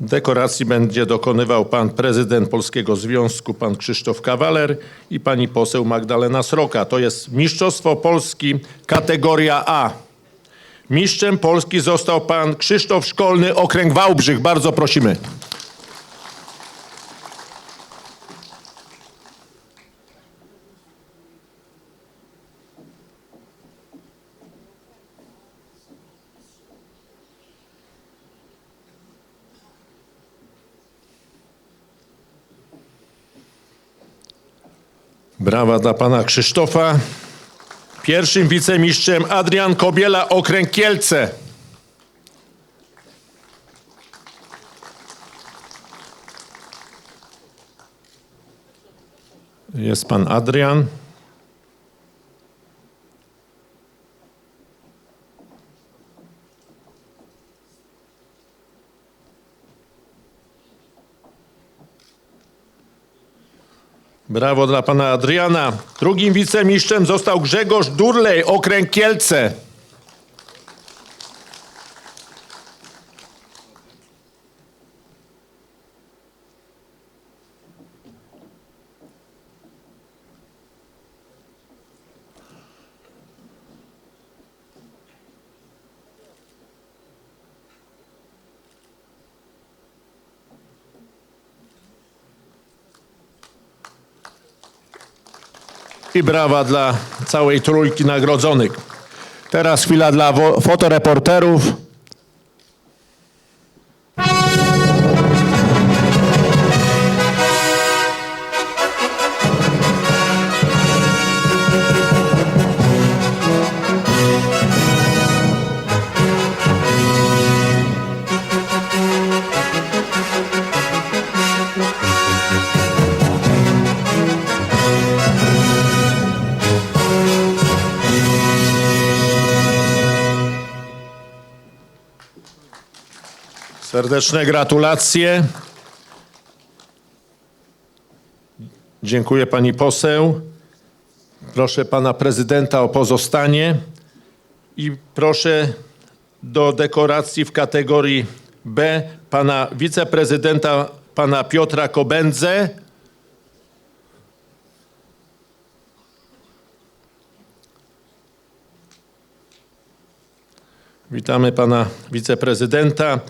Dekoracji będzie dokonywał pan prezydent Polskiego Związku, pan Krzysztof Kawaler i pani poseł Magdalena Sroka. To jest Mistrzostwo Polski kategoria A. Mistrzem Polski został pan Krzysztof Szkolny, okręg Wałbrzych. Bardzo prosimy. Brawa dla pana Krzysztofa. Pierwszym wicemistrzem Adrian Kobiela, okręg Kielce. Jest pan Adrian. Brawo dla pana Adriana. Drugim wicemistrzem został Grzegorz Durlej, okręg Kielce. I brawa dla całej trójki nagrodzonych. Teraz chwila dla fotoreporterów. Serdeczne gratulacje. Dziękuję pani poseł. Proszę pana prezydenta o pozostanie i proszę do dekoracji w kategorii B pana wiceprezydenta pana Piotra Kobędzę. Witamy pana wiceprezydenta.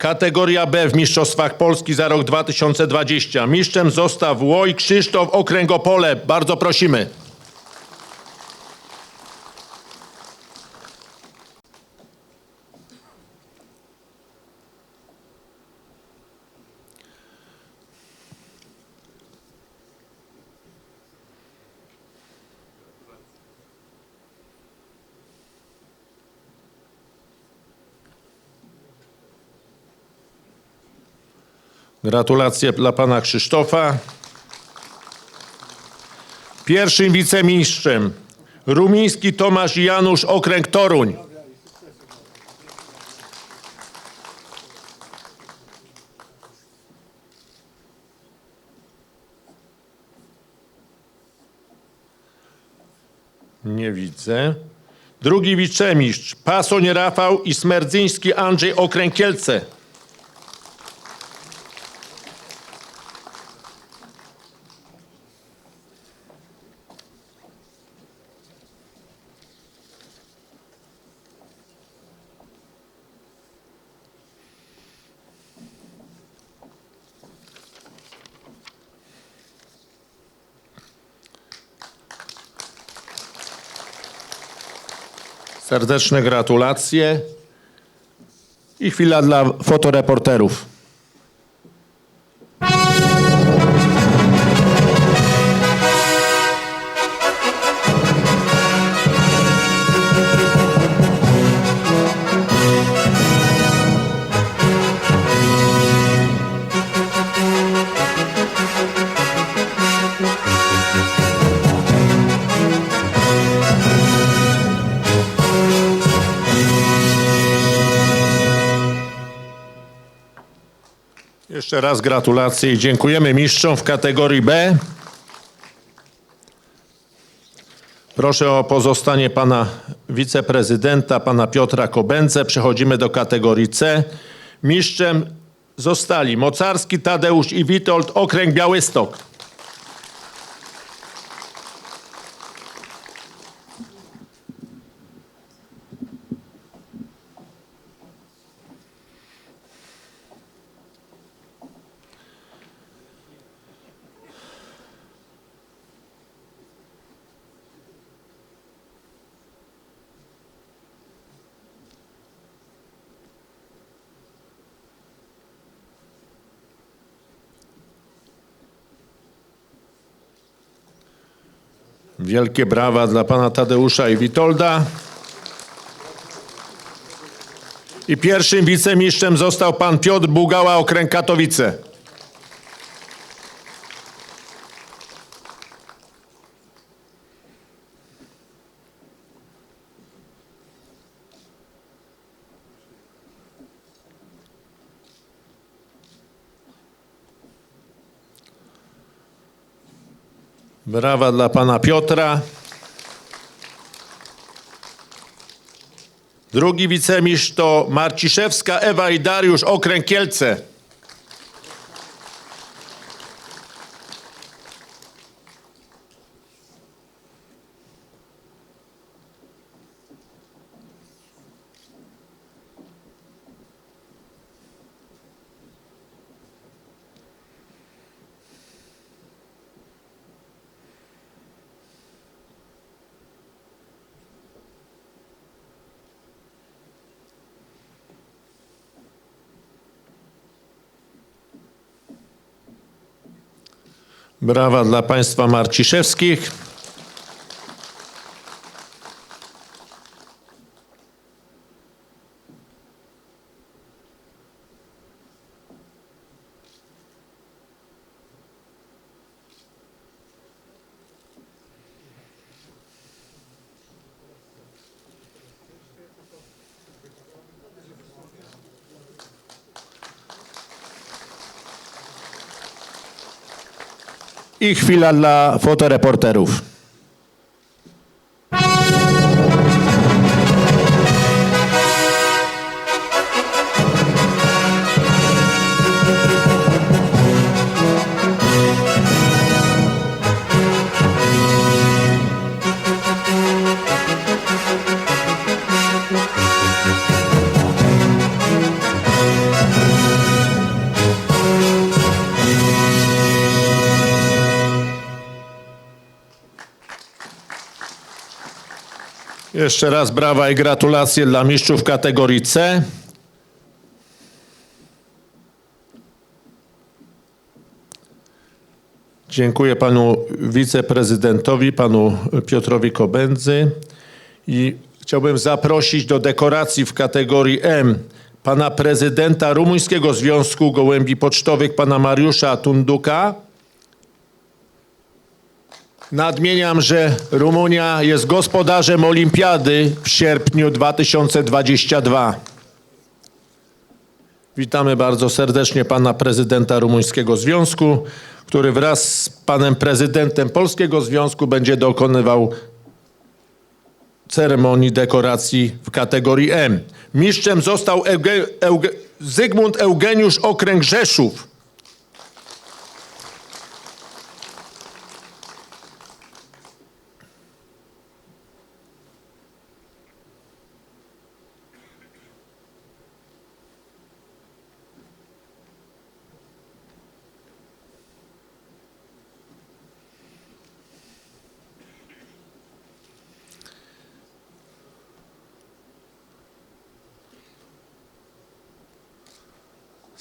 Kategoria B w Mistrzostwach Polski za rok 2020. Mistrzem został Łoj Krzysztof Okręgopole. Bardzo prosimy. Gratulacje dla pana Krzysztofa. Pierwszym wicemistrzem Rumiński Tomasz Janusz, okręg Toruń. Nie widzę. Drugi wicemistrz Pasoń Rafał i Smerdzyński Andrzej, okręg Kielce. Serdeczne gratulacje i chwila dla fotoreporterów. Jeszcze raz gratulacje i dziękujemy mistrzom w kategorii B. Proszę o pozostanie pana wiceprezydenta, pana Piotra Kobędze. Przechodzimy do kategorii C. Mistrzem zostali Mocarski Tadeusz i Witold, okręg Białystok. Wielkie brawa dla pana Tadeusza i Witolda. I pierwszym wicemistrzem został pan Piotr Bugała, okręg Katowice. Brawa dla pana Piotra. Drugi wicemistrz to Marciszewska Ewa i Dariusz, okręg Kielce. Brawa dla państwa Marciszewskich. I chwila dla fotoreporterów. Jeszcze raz brawa i gratulacje dla mistrzów kategorii C. Dziękuję panu wiceprezydentowi, panu Piotrowi Kobędzy i chciałbym zaprosić do dekoracji w kategorii M pana prezydenta Rumuńskiego Związku Gołębi Pocztowych, pana Mariusza Tunduka. Nadmieniam, że Rumunia jest gospodarzem olimpiady w sierpniu 2022. Witamy bardzo serdecznie pana prezydenta Rumuńskiego Związku, który wraz z panem prezydentem Polskiego Związku będzie dokonywał ceremonii dekoracji w kategorii M. Mistrzem został Euge, Euge, Zygmunt Eugeniusz Okręg Rzeszów.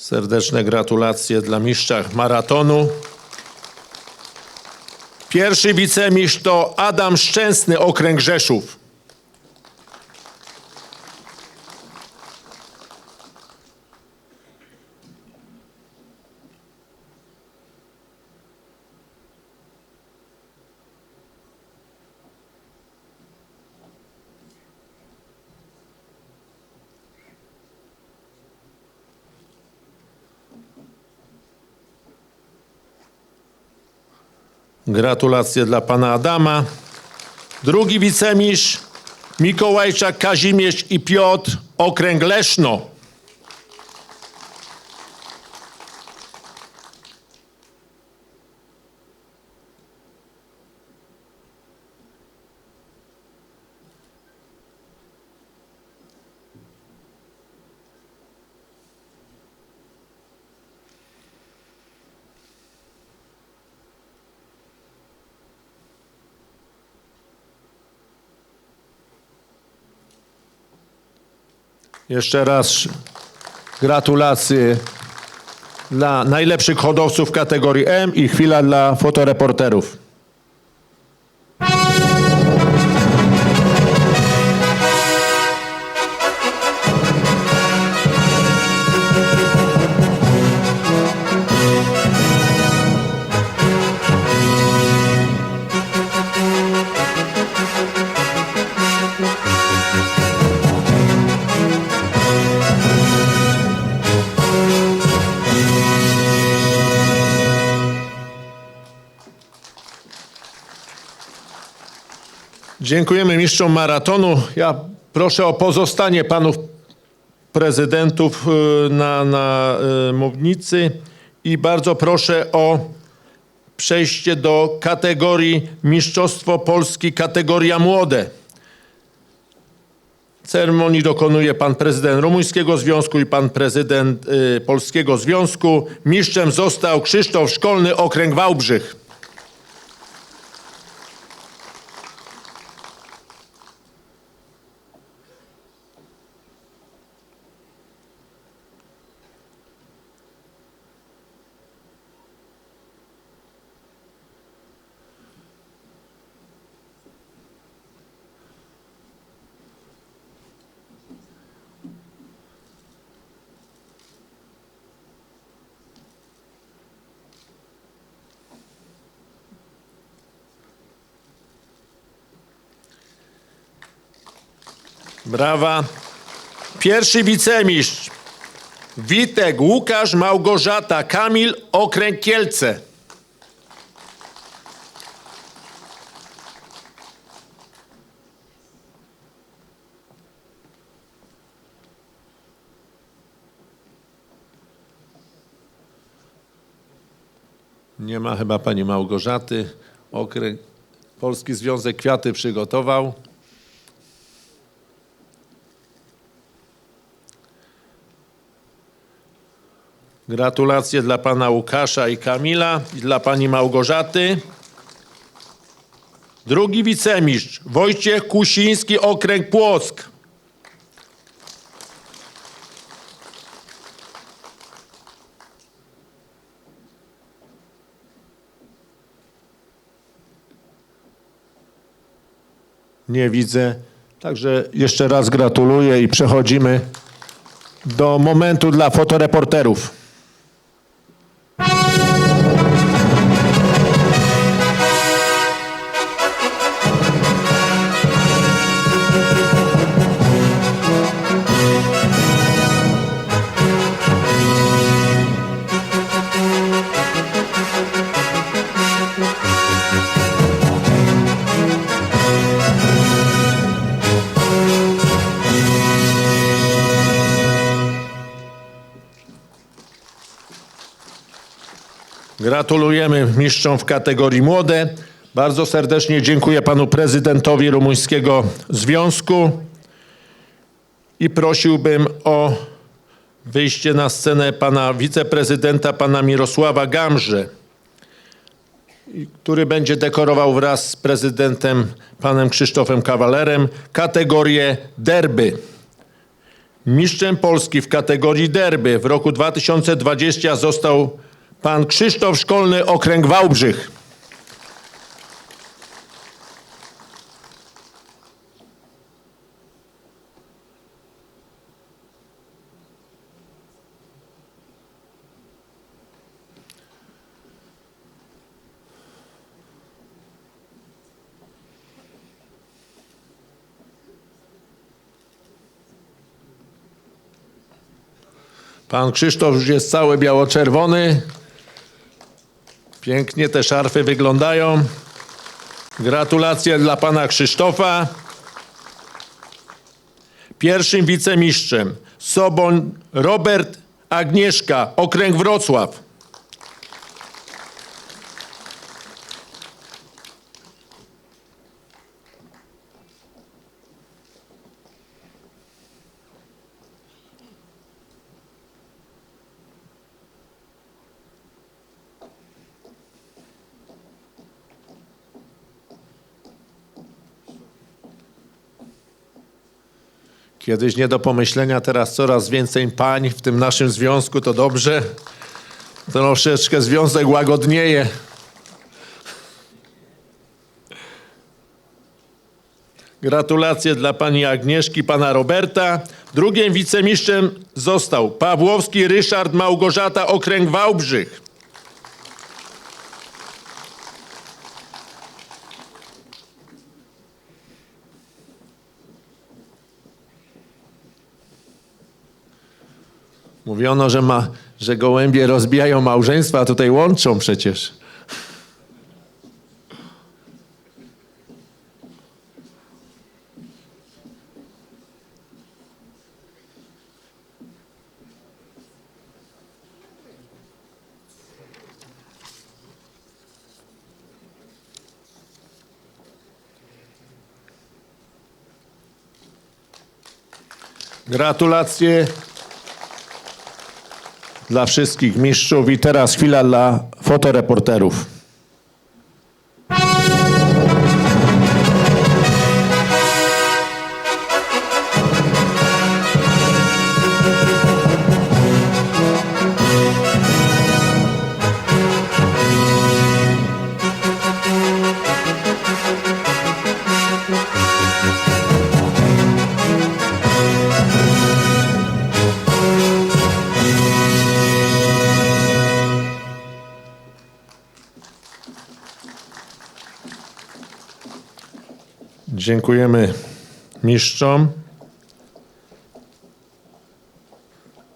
Serdeczne gratulacje dla mistrza maratonu. Pierwszy wicemistrz to Adam Szczęsny, okręg Rzeszów. Gratulacje dla pana Adama. Drugi wicemistrz Mikołajczak Kazimierz i Piotr, okręg Leszno. Jeszcze raz gratulacje dla najlepszych hodowców kategorii M i chwila dla fotoreporterów. Dziękujemy mistrzom maratonu. Ja proszę o pozostanie panów prezydentów y, na, na y, mównicy i bardzo proszę o przejście do kategorii Mistrzostwo Polski kategoria młode. Ceremonii dokonuje pan prezydent Rumuńskiego Związku i pan prezydent y, Polskiego Związku. Mistrzem został Krzysztof Szkolny, okręg Wałbrzych. Brawa. Pierwszy wicemistrz. Witek, Łukasz, Małgorzata, Kamil, Okręg Kielce. Nie ma chyba pani Małgorzaty. Okręg Polski Związek Kwiaty przygotował. Gratulacje dla pana Łukasza i Kamila i dla pani Małgorzaty. Drugi wicemistrz Wojciech Kusiński, okręg Płock. Nie widzę. Także jeszcze raz gratuluję i przechodzimy do momentu dla fotoreporterów. Gratulujemy mistrzom w kategorii młode. Bardzo serdecznie dziękuję panu prezydentowi Rumuńskiego Związku i prosiłbym o wyjście na scenę pana wiceprezydenta, pana Mirosława i- który będzie dekorował wraz z prezydentem, panem Krzysztofem Kawalerem, kategorię derby. Mistrzem Polski w kategorii derby w roku 2020 został pan Krzysztof Szkolny, okręg Wałbrzych. Pan Krzysztof już jest cały biało-czerwony. Pięknie te szarfy wyglądają. Gratulacje dla pana Krzysztofa. Pierwszym wicemistrzem Soboń Robert Agnieszka, okręg Wrocław. Kiedyś nie do pomyślenia, teraz coraz więcej pań w tym naszym związku, to dobrze. Troszeczkę związek łagodnieje. Gratulacje dla pani Agnieszki, pana Roberta. Drugim wicemistrzem został Pawłowski Ryszard Małgorzata, okręg Wałbrzych. Mówiono, że, ma, że gołębie rozbijają małżeństwa, a tutaj łączą przecież. Gratulacje dla wszystkich mistrzów i teraz chwila dla fotoreporterów. Dziękujemy mistrzom.